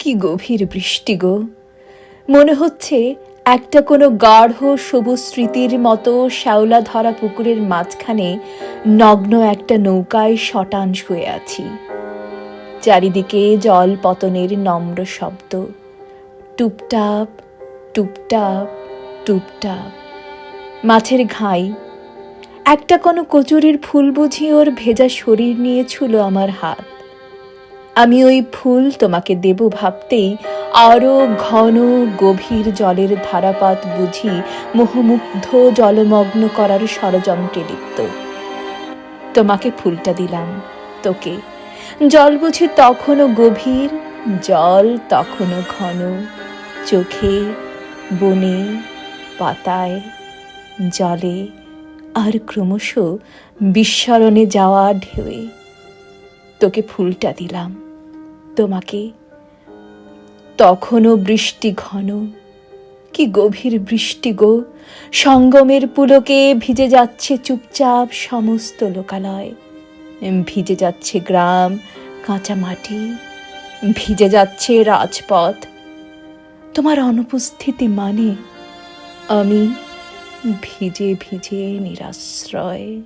কি গভীর বৃষ্টি গো। মনে হচ্ছে একটা কোনো গাঢ় সবুজ স্মৃতির মতো শ্যাওলা ধরা পুকুরের মাঝখানে নগ্ন একটা নৌকায় শটান শুয়ে আছি। চারিদিকে জল পতনের নম্র শব্দ। টুপটাপ টুপটাপ টুপটাপ। মাছের ঘাই। একটা কোনো কচুরির ফুল বুঝি ওর ভেজা শরীর নিয়ে ছুলো আমার হাত। আমি ওই ফুল তোমাকে দেব ভাবতেই আরও ঘন গভীর জলের ধারাপাত বুঝি মোহমুগ্ধ জলমগ্ন করার ষড়যন্ত্রে লিপ্ত। তোমাকে ফুলটা দিলাম, তোকে। জল বুঝি তখনও গভীর, জল তখনও ঘন। চোখে, বনে, পাতায়, জলে, আর ক্রমশ বিস্মরণে যাওয়া ঢেউয়ে। তোকে ফুলটা দিলাম। তোমাকে তখনও বৃষ্টি ঘন। কি গভীর বৃষ্টি গো। সঙ্গমের পুলকে ভিজে যাচ্ছে চুপচাপ সমস্ত লোকালয়। ভিজে যাচ্ছে গ্রাম কাঁচা মাটি ভিজে যাচ্ছে রাজপথ। তোমার অনুপস্থিতি মানে আমি ভিজে ভিজে নিরাশ্রয়।